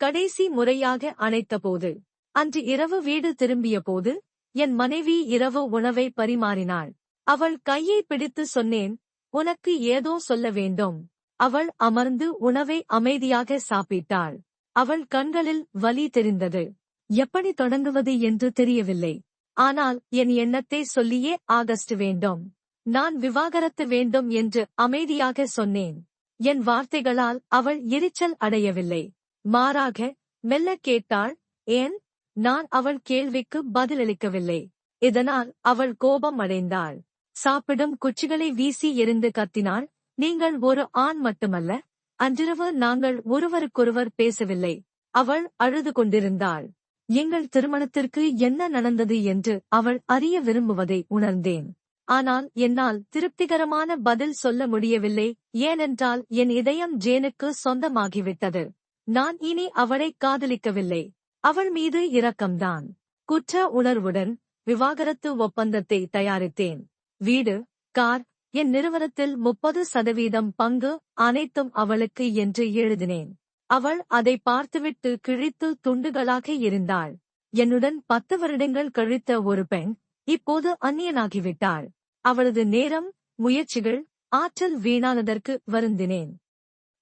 கடைசி முறையாக அணைத்தபோது அன்று இரவு வீடு திரும்பியபோது என் மனைவி இரவு உணவை பரிமாறினாள். அவள் கையை பிடித்து சொன்னேன் உனக்கு ஏதோ சொல்ல வேண்டும். அவள் அமர்ந்து உணவை அமைதியாக சாப்பிட்டாள். அவள் கண்களில் வலி தெரிந்தது. எப்படி தொடங்குவது என்று தெரியவில்லை. ஆனால் என் எண்ணத்தை சொல்லியே ஆகஸ்ட் வேண்டும். நான் விவாகரத்து வேண்டும் என்று அமைதியாக சொன்னேன். என் வார்த்தைகளால் அவள் எரிச்சல் அடையவில்லை. மாறாக மெல்ல கேட்டாள் ஏன்? நான் அவள் கேள்விக்கு பதிலளிக்கவில்லை. இதனால் அவள் கோபம் அடைந்தாள் சாப்பிடும் குச்சிகளை வீசி எரிந்து கத்தினாள். நீங்கள் ஒரு ஆண் மட்டுமல்ல. அன்றிரவு நாங்கள் ஒருவருக்கொருவர் பேசவில்லை. அவள் அழுது கொண்டிருந்தாள். எங்கள் திருமணத்திற்கு என்ன நடந்தது என்று அவள் அறிய விரும்புவதை உணர்ந்தேன். ஆனால் என்னால் திருப்திகரமான பதில் சொல்ல முடியவில்லை. ஏனென்றால் என் இதயம் ஜேனுக்கு சொந்தமாகிவிட்டது. நான் இனி அவளை காதலிக்கவில்லை. அவள் மீது இரக்கம்தான். குற்ற உணர்வுடன் விவாகரத்து ஒப்பந்தத்தை தயாரித்தேன். வீடு கார் என் நிறுவனத்தில் முப்பது சதவீதம் பங்கு அனைத்தும் அவளுக்கு என்று எழுதினேன். அவள் அதை பார்த்துவிட்டு கிழித்து துண்டுகளாக இருந்தாள். என்னுடன் பத்து வருடங்கள் கழித்த ஒரு பெண் இப்போது அந்நியனாகிவிட்டாள். அவளது நேரம் முயற்சிகள் ஆற்றல் வீணானதற்கு வருந்தினேன்.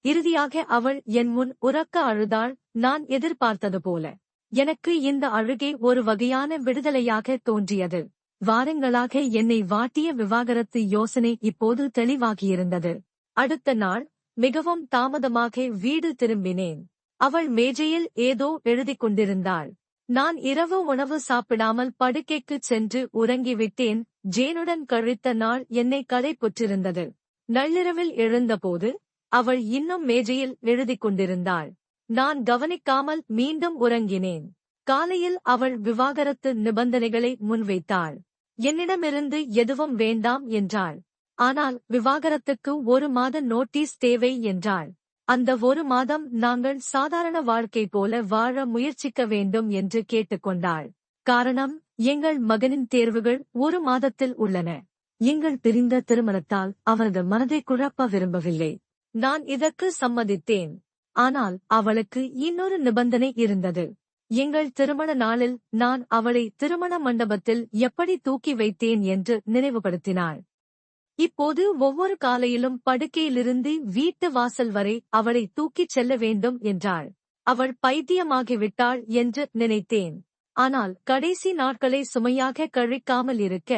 இறுதியாக அவள் என் முன் உறக்க அழுதாள் நான் எதிர்பார்த்தது போல. எனக்கு இந்த அழுகை ஒரு வகையான விடுதலையாக தோன்றியது. வாரங்களாக என்னை வாட்டிய விவாகரத்து யோசனை இப்போது தெளிவாகியிருந்தது. அடுத்த நாள் மிகவும் தாமதமாக வீடு திரும்பினேன். அவள் மேஜையில் ஏதோ எழுதிக் கொண்டிருந்தாள். நான் இரவு உணவு சாப்பிடாமல் படுக்கைக்குச் சென்று உறங்கிவிட்டேன். ஜேனுடன் கழித்த நாள் என்னை களைப்புற்றிருந்தது. நள்ளிரவில் எழுந்தபோது அவள் இன்னும் மேஜையில் எழுதிக் கொண்டிருந்தாள். நான் கவனிக்காமல் மீண்டும் உறங்கினேன். காலையில் அவள் விவாகரத்து நிபந்தனைகளை முன்வைத்தாள். என்னிடமிருந்து எதுவும் வேண்டாம் என்றாள். ஆனால் விவாகரத்துக்கு ஒரு மாத நோட்டீஸ் தேவை என்றாள். அந்த ஒரு மாதம் நாங்கள் சாதாரண வாழ்க்கை போல வாழ முயற்சிக்க வேண்டும் என்று கேட்டுக்கொண்டாள் காரணம் எங்கள் மகனின் தேர்வுகள் ஒரு மாதத்தில் உள்ளன. எங்கள் பிரிந்த திருமணத்தால் அவரது மனதை குழப்ப விரும்பவில்லை. நான் இதற்கு சம்மதித்தேன். ஆனால் அவளுக்கு இன்னொரு நிபந்தனை இருந்தது. எங்கள் திருமண நாளில் நான் அவளை திருமண மண்டபத்தில் எப்படி தூக்கி வைத்தேன் என்று நினைவுபடுத்தினாள். இப்போது ஒவ்வொரு காலையிலும் படுக்கையிலிருந்து வீட்டு வாசல் வரை அவளை தூக்கிச் செல்ல வேண்டும் என்றாள். அவள் பைத்தியமாகிவிட்டாள் என்று நினைத்தேன். ஆனால் கடைசி நாட்களை சுமையாக கழிக்காமல் இருக்க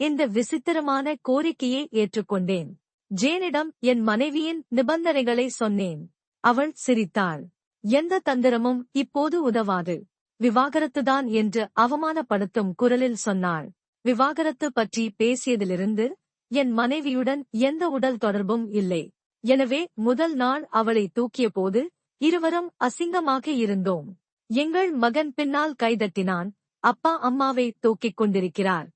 இந்த விசித்திரமான கோரிக்கையை ஏற்றுக்கொண்டேன். ஜேனிடம் என் மனைவியின் நிபந்தனைகளை சொன்னேன். அவள் சிரித்தாள். எந்த தந்திரமும் இப்போது உதவாது. விவாகரத்துதான் என்று அவமானப்படுத்தும் குரலில் சொன்னாள். விவாகரத்து பற்றி பேசியதிலிருந்து என் மனைவியுடன் எந்த உடல் தொடர்பும் இல்லை. எனவே முதல் நாள் அவளை தூக்கிய போது இருவரும் அசிங்கமாக இருந்தோம். எங்கள் மகன் பின்னால் கைதட்டினான். அப்பா அம்மாவை தூக்கிக் கொண்டிருக்கிறார்.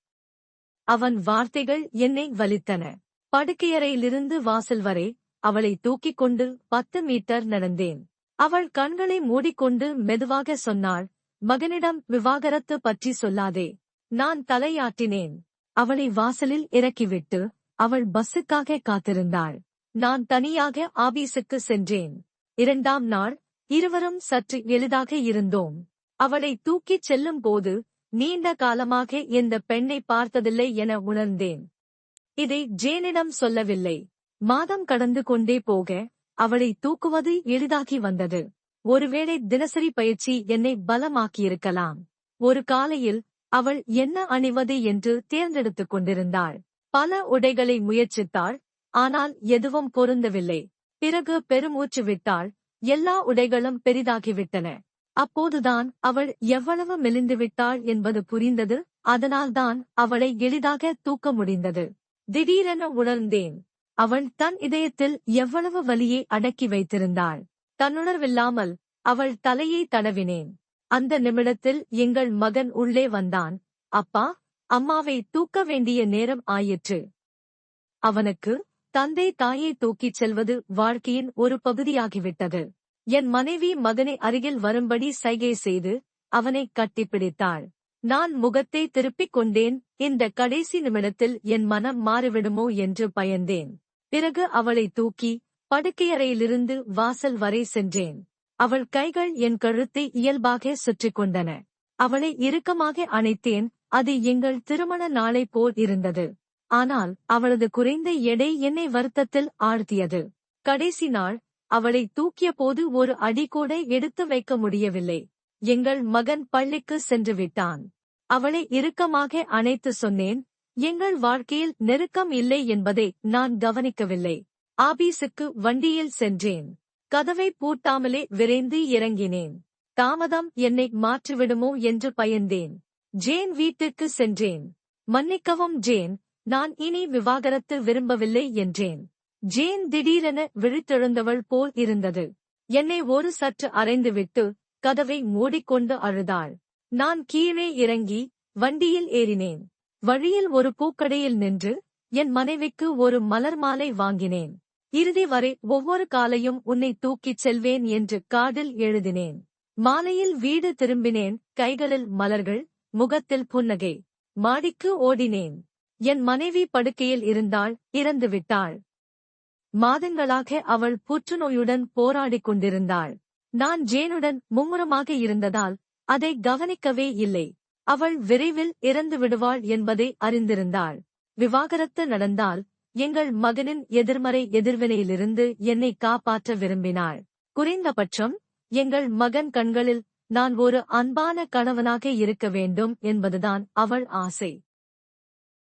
அவன் வார்த்தைகள் என்னை வலித்தன. படுக்கையறையிலிருந்து வாசல் வரை அவளை தூக்கிக் கொண்டு பத்து மீட்டர் நடந்தேன். அவள் கண்களை மூடிக்கொண்டு மெதுவாக சொன்னாள் மகனிடம் விவாகரத்து பற்றி சொல்லாதே. நான் தலையாட்டினேன். அவளை வாசலில் இறக்கிவிட்டு அவள் பஸ்ஸுக்காக காத்திருந்தாள். நான் தனியாக ஆபீஸுக்கு சென்றேன். இரண்டாம் நாள் இருவரும் சற்று எளிதாக இருந்தோம். அவளை தூக்கிச் செல்லும் போது நீண்ட காலமாக இந்த பெண்ணை பார்த்ததில்லை என உணர்ந்தேன். இதை ஜேனிடம் சொல்லவில்லை. மாதம் கடந்து கொண்டே போக அவளை தூக்குவது எளிதாகி வந்தது. ஒருவேளை தினசரி பயிற்சி என்னை பலமாக்கியிருக்கலாம். ஒரு காலையில் அவள் என்ன அணிவது என்று தேர்ந்தெடுத்துக் கொண்டிருந்தாள். பல உடைகளை முயற்சித்தாள் ஆனால் எதுவும் பொருந்தவில்லை. பிறகு பெருமூச்சு விட்டாள் எல்லா உடைகளும் பெரிதாகிவிட்டன. அப்போதுதான் அவள் எவ்வளவு மெலிந்துவிட்டாள் என்பது புரிந்தது அதனால்தான் அவளை எளிதாக தூக்க முடிந்தது. திடீரென உணர்ந்தேன். அவன் தன் இதயத்தில் எவ்வளவு வலியை அடக்கி வைத்திருந்தாள். தன்னுணர்வில்லாமல் அவள் தலையை தடவினேன். அந்த நிமிடத்தில் எங்கள் மகன் உள்ளே வந்தான். அப்பா அம்மாவை தூக்க வேண்டிய நேரம் ஆயிற்று. அவனுக்கு தந்தை தாயை தூக்கிச் செல்வது வாழ்க்கையின் ஒரு பகுதியாகிவிட்டது. என் மனைவி மகனை அருகில் வரும்படி சைகை செய்து அவனை கட்டிப்பிடித்தாள். நான் முகத்தை திருப்பிக் கொண்டேன். இந்த கடைசி நிமிடத்தில் என் மனம் மாறிவிடுமோ என்று பயந்தேன். பிறகு அவளை தூக்கி படுக்கையறையிலிருந்து வாசல் வரை சென்றேன். அவள் கைகள் என் கழுத்தை இயல்பாக சுற்றிக் கொண்டன. அவளை இறுக்கமாக அணைத்தேன் அது எங்கள் திருமண நாளை போல் இருந்தது. ஆனால் அவளது குறைந்த எடை என்னை வருத்தத்தில் ஆழ்த்தியது. கடைசி நாள் அவளை தூக்கிய போது ஒரு அடி கூட எடுத்து வைக்க முடியவில்லை. எங்கள் மகன் பள்ளிக்கு சென்று விட்டான். அவளை இறுக்கமாக அணைத்து சொன்னேன் எங்கள் வாழ்க்கையில் நெருக்கம் இல்லை என்பதை நான் கவனிக்கவில்லை. ஆபீஸுக்கு வண்டியில் சென்றேன். கதவை பூட்டாமலே விரைந்து இறங்கினேன். தாமதம் என்னை மாற்றிவிடுமோ என்று பயந்தேன். ஜேன் வீட்டிற்கு சென்றேன். மன்னிக்கவும் ஜேன் நான் இனி விவாகரத்து விரும்பவில்லை என்றேன். ஜேன் திடீரென விழித்தெழுந்தவள் போல் இருந்தது. என்னை ஒரு சற்று அறைந்துவிட்டு கதவை மூடிக்கொண்டு அழுதாள். நான் கீழே இறங்கி வண்டியில் ஏறினேன். வழியில் ஒரு பூக்கடையில் நின்று என் மனைவிக்கு ஒரு மலர் மாலை வாங்கினேன். இறுதி வரை ஒவ்வொரு காலையும் உன்னை தூக்கிச் செல்வேன் என்று காதில் எழுதினேன். மாலையில் வீடு திரும்பினேன். கைகளில் மலர்கள் முகத்தில் புன்னகை. மாடிக்கு ஓடினேன். என் மனைவி படுக்கையில் இருந்தாள் இறந்துவிட்டாள். மாதங்களாக அவள் புற்றுநோயுடன் போராடிக் கொண்டிருந்தாள். நான் ஜேனுடன் மும்முரமாக இருந்ததால் அதை கவனிக்கவே இல்லை. அவள் விரைவில் இறந்து விடுவாள் என்பதை அறிந்திருந்தாள். விவாகரத்து நடந்தால் எங்கள் மகனின் எதிர்மறை எதிர்வினையிலிருந்து என்னை காப்பாற்ற விரும்பினாள். குறைந்தபட்சம் எங்கள் மகன் கண்களில் நான் ஒரு அன்பான கணவனாக இருக்க வேண்டும் என்பதுதான் அவள் ஆசை.